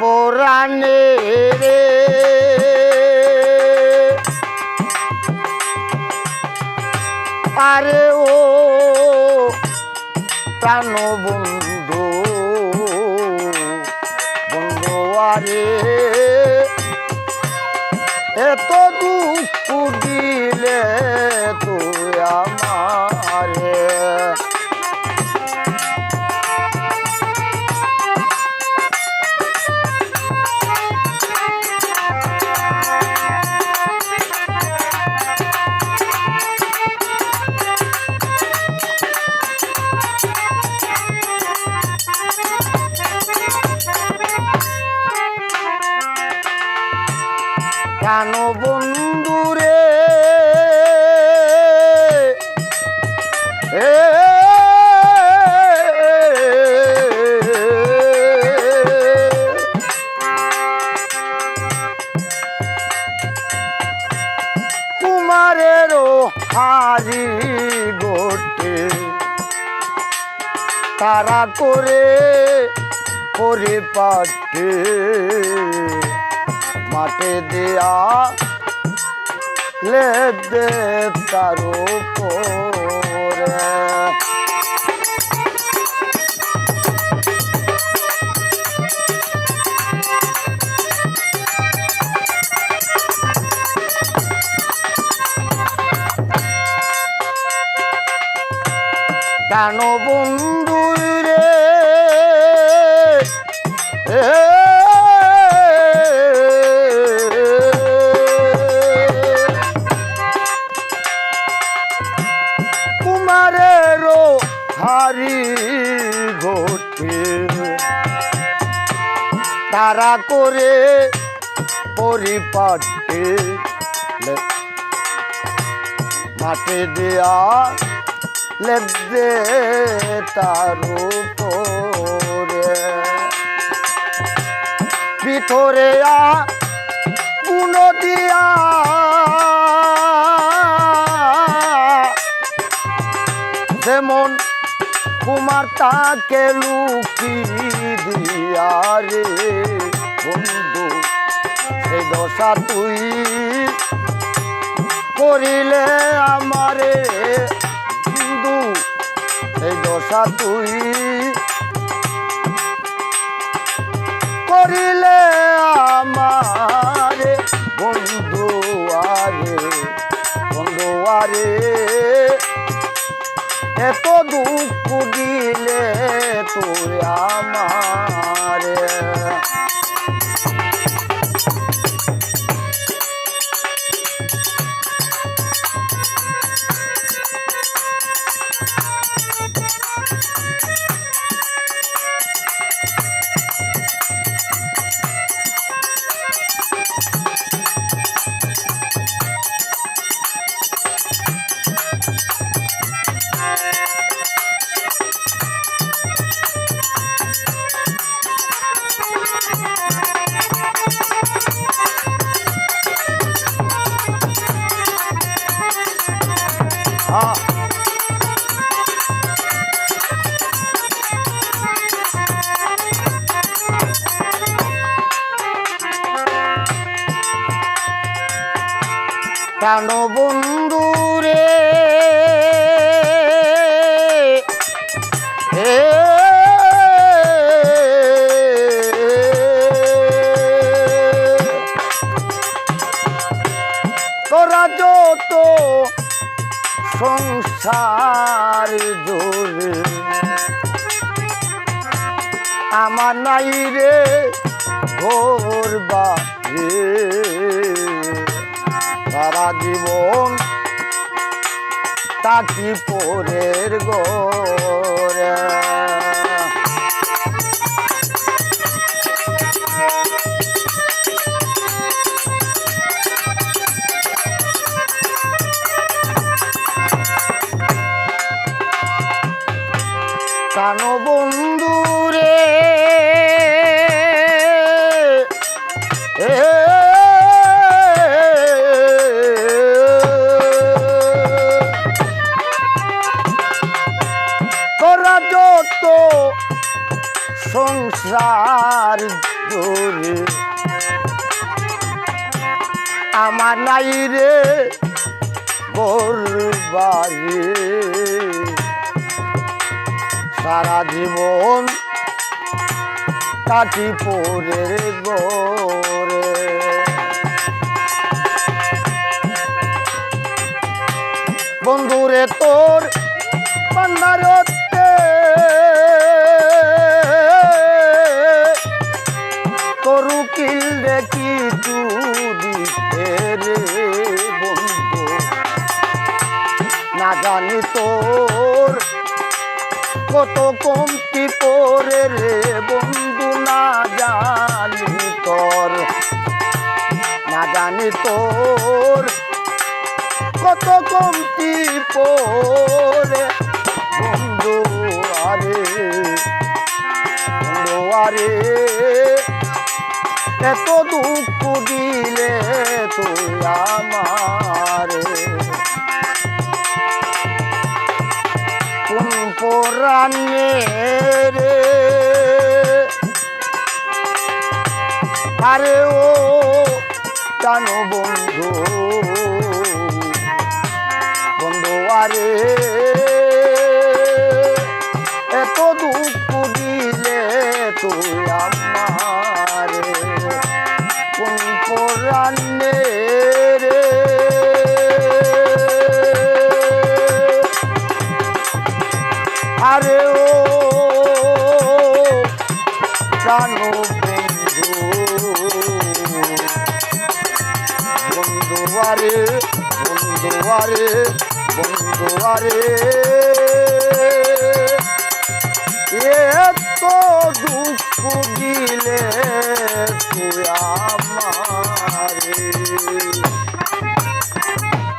পরাণে রে। আরে ও প্রাণ বন্ধু বন্ধু আরে এত দুঃখ দিলে প্রাণ বন্ধুরে এ কুমারেরও হারি গোটে তারা করে পরিপাটে মাঠে দেয়া লে দে তার কেন বন্ধু হারি ঘটে। তারা করে পরিপাটে। মাঠে দেয়া লেবে তার উপরে। ভিতরে দিয়া। যেমন কুমার তাকে লুকি দিয়া রে বন্ধু? সেই দশা তুই করিলে আমারে বন্ধু? সেই দশা তুই করিলে আমারে বন্ধু আরে বন্ধু আরে। এত দুঃখ দিলে তুই আমারে। কেন বন্ধু রে? তোরা যত সংসার জোরে আমার নাই রে ঘোর বাড়ি সারা জীবন তাকি পরের সংসার বন্ধুরে আমার নাই রে বাড়ি। সারা জীবন কাটি পরে গোরে বন্ধুরে তোর পান্নারতে কিল দেখি রে বন্ধু? না জানি তোর কত কমতি পরে রে বন্ধু, না জানি তোর। না জানি তোর কত কমতি পরে বন্ধু, আরে বন্ধু, আরে এত দুঃখ দিলে তুই আমারে। কোন পরাণে রে? আরে ও জানো বন্ধু বন্ধু আরে, এত দুঃখ দিলে তুই আরে ও জানো বন্ধু বন্ধু আরে বন্ধু আরে বন্ধু আরে এত দুঃখ দিলে